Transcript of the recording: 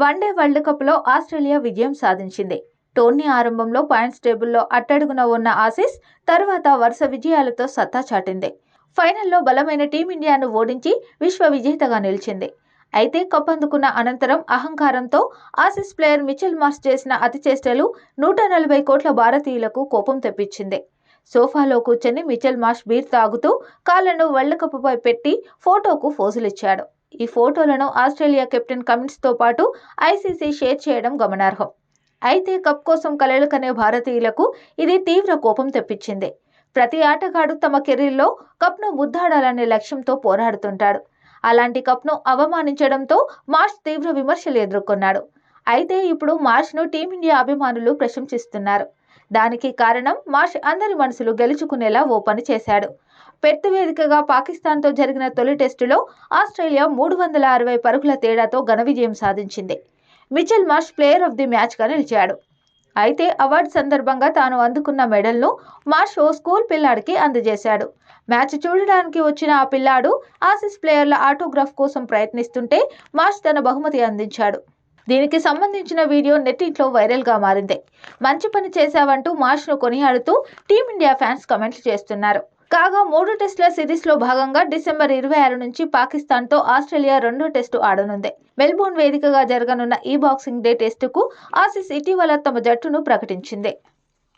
One day world కప్లో Australia విజయం సాధించింది. టోర్నీ ఆరంభంలో పాయింట్స్ టేబుల్లో అట్టడుగున ఉన్న ఆసీస్ తర్వాత వరుస విజయాలతో సత్తా చాటింది. ఫైనల్లో బలమైన టీమిండియాను ఓడించి విశ్వ విజేతగా నిలిచింది. అయితే కప్ అందుకున్న అనంతరం అహంకారంతో ఆసీస్ ప్లేయర్ మిచెల్ మార్స్ చేసిన అతిచేష్టలు నూట నలభై కోట్ల భారతీయులకు కోపం తెప్పించింది. సోఫాలో కూర్చొని మిచెల్ మాష్ బీర్ తాగుతూ కాళ్ళను వరల్డ్ కప్పుపై పెట్టి ఫోటోకు ఫోజులిచ్చాడు. ఈ ఫోటోలను ఆస్ట్రేలియా కెప్టెన్ కమిన్స్తో పాటు ఐసీసీ షేర్ చేయడం గమనార్హం. అయితే కప్ కోసం కలలు కనే భారతీయులకు ఇది తీవ్ర కోపం తెప్పించింది. ప్రతి ఆటగాడు తమ కెరీర్లో కప్ను ముద్దాడాలనే లక్ష్యంతో పోరాడుతుంటాడు. అలాంటి కప్ను అవమానించడంతో మార్ష్ తీవ్ర విమర్శలు ఎదుర్కొన్నాడు. అయితే ఇప్పుడు మార్ష్ను టీమిండియా అభిమానులు ప్రశంసిస్తున్నారు. దానికి కారణం మార్ష్ అందరి మనసులు గెలుచుకునేలా ఓ పని చేశాడు. పెర్త్ వేదికగా పాకిస్తాన్తో జరిగిన తొలి టెస్టులో ఆస్ట్రేలియా మూడు వందల అరవై పరుగుల తేడాతో ఘన విజయం సాధించింది. Mitchell Marsh player of the మ్యాచ్గా నిలిచాడు. అయితే అవార్డు సందర్భంగా తాను అందుకున్న మెడల్ను మార్ష్ ఓ స్కూల్ పిల్లాడికి అందజేశాడు. మ్యాచ్ చూడడానికి వచ్చిన ఆ పిల్లాడు ఆసిస్ ప్లేయర్ల ఆటోగ్రాఫ్ కోసం ప్రయత్నిస్తుంటే మార్ష్ తన బహుమతి అందించాడు. దీనికి సంబంధించిన వీడియో నెట్టింట్లో వైరల్గా మారింది. మంచి పని చేశావంటూ మార్ష్ను కొనియాడుతూ టీమిండియా ఫ్యాన్స్ కమెంట్లు చేస్తున్నారు. కాగా మూడు టెస్టుల సిరీస్లో భాగంగా డిసెంబర్ ఇరవై ఆరు నుంచి పాకిస్తాన్తో ఆస్ట్రేలియా రెండో టెస్టు ఆడనుంది. మెల్బోర్న్ వేదికగా జరగనున్న ఈ బాక్సింగ్ డే టెస్టుకు ఆసీస్ ఇటీవల తమ జట్టును ప్రకటించింది.